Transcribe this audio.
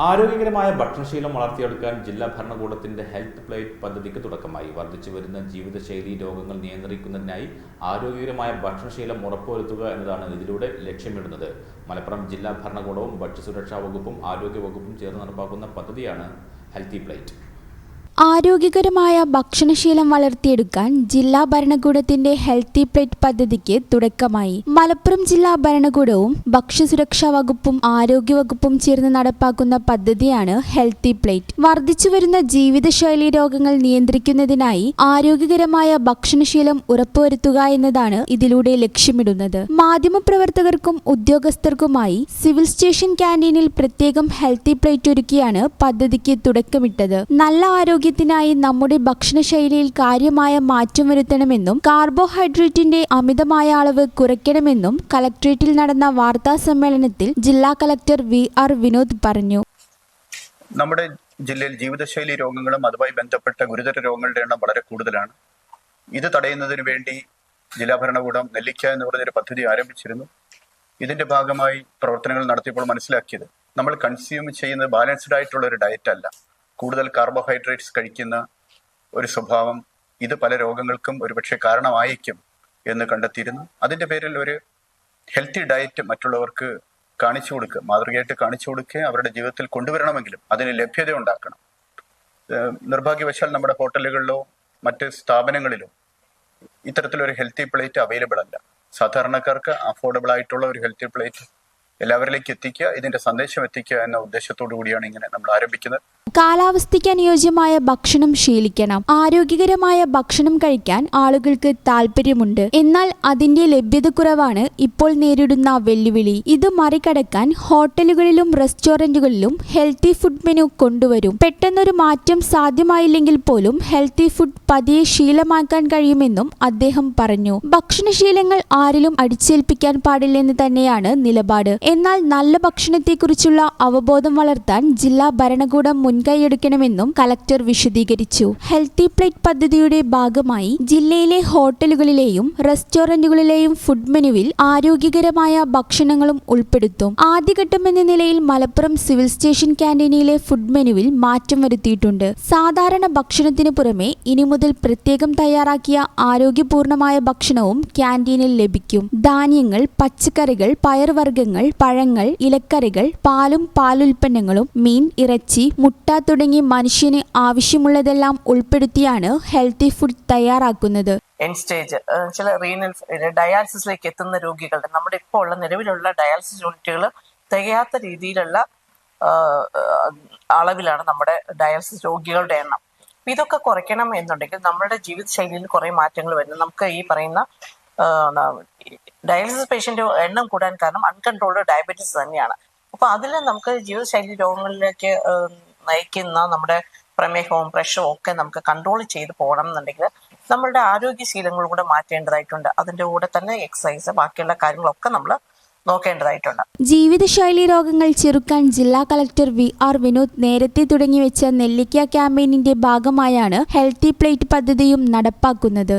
ആരോഗ്യകരമായ ഭക്ഷണശീലം വളർത്തിയെടുക്കാൻ ജില്ലാ ഭരണകൂടത്തിന്റെ ഹെൽത്ത് പ്ലേറ്റ് പദ്ധതിക്ക് തുടക്കമായി. വർദ്ധിച്ചു വരുന്ന ജീവിതശൈലി രോഗങ്ങൾ നിയന്ത്രിക്കുന്നതിനായി ആരോഗ്യകരമായ ഭക്ഷണശീലം ഉറപ്പുവരുത്തുക എന്നതാണ് ഇതിലൂടെ ലക്ഷ്യമിടുന്നത്. മലപ്പുറം ജില്ലാ ഭരണകൂടവും ഭക്ഷ്യസുരക്ഷാ വകുപ്പും ആരോഗ്യ വകുപ്പും ചേർന്ന് നടപ്പാക്കുന്ന പദ്ധതിയാണ് ഹെൽത്തി പ്ലേറ്റ്. ആരോഗ്യകരമായ ഭക്ഷണശീലം വളർത്തിയെടുക്കാൻ ജില്ലാ ഭരണകൂടത്തിന്റെ ഹെൽത്തി പ്ലേറ്റ് പദ്ധതിക്ക് തുടക്കമായി. മലപ്പുറം ജില്ലാ ഭരണകൂടവും ഭക്ഷ്യസുരക്ഷാ വകുപ്പും ആരോഗ്യവകുപ്പും ചേർന്ന് നടപ്പാക്കുന്ന പദ്ധതിയാണ് ഹെൽത്തി പ്ലേറ്റ്. വർദ്ധിച്ചുവരുന്ന ജീവിതശൈലി രോഗങ്ങൾ നിയന്ത്രിക്കുന്നതിനായി ആരോഗ്യകരമായ ഭക്ഷണശീലം ഉറപ്പുവരുത്തുക എന്നതാണ് ഇതിലൂടെ ലക്ഷ്യമിടുന്നത്. മാധ്യമപ്രവർത്തകർക്കും ഉദ്യോഗസ്ഥർക്കുമായി സിവിൽ സ്റ്റേഷൻ ക്യാന്റീനിൽ പ്രത്യേകം ഹെൽത്തി പ്ലേറ്റ് ഒരുക്കിയാണ് പദ്ധതിക്ക് തുടക്കമിട്ടത്. നല്ല ആരോഗ്യത്തിനായി നമ്മുടെ ഭക്ഷണശൈലിയിൽ കാര്യമായ മാറ്റം വരുത്തണമെന്നും കാർബോഹൈഡ്രേറ്റിന്റെ അമിതമായ അളവ് കുറയ്ക്കണമെന്നും കലക്ട്രേറ്റിൽ നടന്ന വാർത്താ സമ്മേളനത്തിൽ ജില്ലാ കലക്ടർ വി ആർ വിനോദ് പറഞ്ഞു. നമ്മുടെ ജില്ലയിൽ ജീവിതശൈലി രോഗങ്ങളും അതുമായി ബന്ധപ്പെട്ട ഗുരുതര രോഗങ്ങളുടെ എണ്ണം വളരെ കൂടുതലാണ്. ഇത് തടയുന്നതിന് വേണ്ടി ജില്ലാ ഭരണകൂടം നെല്ലിക്ക എന്ന് പറഞ്ഞൊരു പദ്ധതി ആരംഭിച്ചിരുന്നു. ഇതിന്റെ ഭാഗമായി പ്രവർത്തനങ്ങൾ നടത്തിയപ്പോൾ മനസ്സിലാക്കിയത് നമ്മൾ കൺസ്യൂം ചെയ്യുന്നത് ബാലൻസ്ഡ് ആയിട്ടുള്ള ഒരു ഡയറ്റ് അല്ല. കൂടുതൽ കാർബോഹൈഡ്രേറ്റ്സ് കഴിക്കുന്ന ഒരു സ്വഭാവം ഇത് പല രോഗങ്ങൾക്കും ഒരുപക്ഷെ കാരണമായേക്കും എന്ന് കണ്ടെത്തിയിരുന്നു. അതിന്റെ പേരിൽ ഒരു ഹെൽത്തി ഡയറ്റ് മറ്റുള്ളവർക്ക് കാണിച്ചു കൊടുക്കുക മാതൃകയായിട്ട് കാണിച്ചു കൊടുക്കുക അവരുടെ ജീവിതത്തിൽ കൊണ്ടുവരണമെങ്കിലും അതിന് ലഭ്യത ഉണ്ടാക്കണം. നിർഭാഗ്യവശാൽ നമ്മുടെ ഹോട്ടലുകളിലോ മറ്റ് സ്ഥാപനങ്ങളിലോ ഇത്തരത്തിലൊരു ഹെൽത്തി പ്ലേറ്റ് അവൈലബിൾ അല്ല. സാധാരണക്കാർക്ക് അഫോർഡബിൾ ആയിട്ടുള്ള ഒരു ഹെൽത്തി പ്ലേറ്റ് എല്ലാവരിലേക്ക് എത്തിക്കുക ഇതിന്റെ സന്ദേശം എത്തിക്കുക എന്ന ഉദ്ദേശത്തോടു കൂടിയാണ് ഇങ്ങനെ നമ്മൾ ആരംഭിക്കുന്നത്. കാലാവസ്ഥയ്ക്ക് അനുയോജ്യമായ ഭക്ഷണം ശീലിക്കണം. ആരോഗ്യകരമായ ഭക്ഷണം കഴിക്കാൻ ആളുകൾക്ക് താല്പര്യമുണ്ട് എന്നാൽ അതിന്റെ ലഭ്യതക്കുറവാണ് ഇപ്പോൾ നേരിടുന്ന വെല്ലുവിളി. ഇത് മറികടക്കാൻ ഹോട്ടലുകളിലും റെസ്റ്റോറന്റുകളിലും ഹെൽത്തി ഫുഡ് മെനു കൊണ്ടുവരും. പെട്ടെന്നൊരു മാറ്റം സാധ്യമായില്ലെങ്കിൽ പോലും ഹെൽത്തി ഫുഡ് പതിയെ ശീലമാക്കാൻ കഴിയുമെന്നും അദ്ദേഹം പറഞ്ഞു. ഭക്ഷണശീലങ്ങൾ ആരിലും അടിച്ചേൽപ്പിക്കാൻ പാടില്ലെന്ന് തന്നെയാണ് നിലപാട്. എന്നാൽ നല്ല ഭക്ഷണത്തെക്കുറിച്ചുള്ള അവബോധം വളർത്താൻ ജില്ലാ ഭരണകൂടം മുൻകൈയെടുക്കണമെന്നും കലക്ടർ വിശദീകരിച്ചു. ഹെൽത്തി പ്ലേറ്റ് പദ്ധതിയുടെ ഭാഗമായി ജില്ലയിലെ ഹോട്ടലുകളിലെയും റെസ്റ്റോറന്റുകളിലെയും ഫുഡ് മെനുവിൽ ആരോഗ്യകരമായ ഭക്ഷണങ്ങളും ഉൾപ്പെടുത്തും. ആദ്യഘട്ടം എന്ന നിലയിൽ മലപ്പുറം സിവിൽ സ്റ്റേഷൻ ക്യാന്റീനിലെ ഫുഡ് മെനുവിൽ മാറ്റം വരുത്തിയിട്ടുണ്ട്. സാധാരണ ഭക്ഷണത്തിന് പുറമെ ഇനി മുതൽ പ്രത്യേകം തയ്യാറാക്കിയ ആരോഗ്യപൂർണമായ ഭക്ഷണവും ക്യാന്റീനിൽ ലഭിക്കും. ധാന്യങ്ങൾ പച്ചക്കറികൾ പയർവർഗങ്ങൾ പഴങ്ങൾ ഇലക്കറികൾ പാലും പാലുൽപ്പന്നങ്ങളും മീൻ ഇറച്ചി മുട്ട തുടങ്ങി മനുഷ്യന് ആവശ്യമുള്ളതെല്ലാം ഉൾപ്പെടുത്തിയാണ് ഹെൽത്തി ഫുഡ് തയ്യാറാക്കുന്നത്. എൻ സ്റ്റേജ് ചില റീനൽ ഡയാലിസിസിലേക്ക് എത്തുന്ന രോഗികളുടെ നമ്മുടെ ഇപ്പോൾ ഉള്ള നിലവിലുള്ള ഡയാലിസിസ് യൂണിറ്റുകൾ തികയാത്ത രീതിയിലുള്ള അളവിലാണ് നമ്മുടെ ഡയാലിസിസ് രോഗികളുടെ എണ്ണം. ഇതൊക്കെ കുറയ്ക്കണം എന്നുണ്ടെങ്കിൽ നമ്മുടെ ജീവിതശൈലിയിൽ കുറേ മാറ്റങ്ങൾ വരുന്നു നമുക്ക് ഈ പറയുന്ന ഡയാലിസിസ് പേഷ്യന്റ് എണ്ണം കൂടാൻ കാരണം അൺകൺട്രോൾഡ് ഡയബറ്റീസ് തന്നെയാണ്. അപ്പൊ അതിൽ നമുക്ക് ജീവിതശൈലി രോഗങ്ങളിലേക്ക് നയിക്കുന്ന നമ്മുടെ പ്രമേഹവും പ്രഷറും ഒക്കെ നമുക്ക് കൺട്രോൾ ചെയ്ത് പോകണം എന്നുണ്ടെങ്കിൽ നമ്മളുടെ ആരോഗ്യശീലങ്ങൾ കൂടെ മാറ്റേണ്ടതായിട്ടുണ്ട്. അതിന്റെ കൂടെ തന്നെ എക്സസൈസ് ബാക്കിയുള്ള കാര്യങ്ങളൊക്കെ നമ്മൾ നോക്കേണ്ടതായിട്ടുണ്ട്. ജീവിതശൈലി രോഗങ്ങൾ ചെറുക്കാൻ ജില്ലാ കളക്ടർ വി ആർ വിനോദ് നേരത്തെ തുടങ്ങിവെച്ച നെല്ലിക്ക ക്യാമ്പയിനിന്റെ ഭാഗമായാണ് ഹെൽത്തി പ്ലേറ്റ് പദ്ധതിയും നടപ്പാക്കുന്നത്.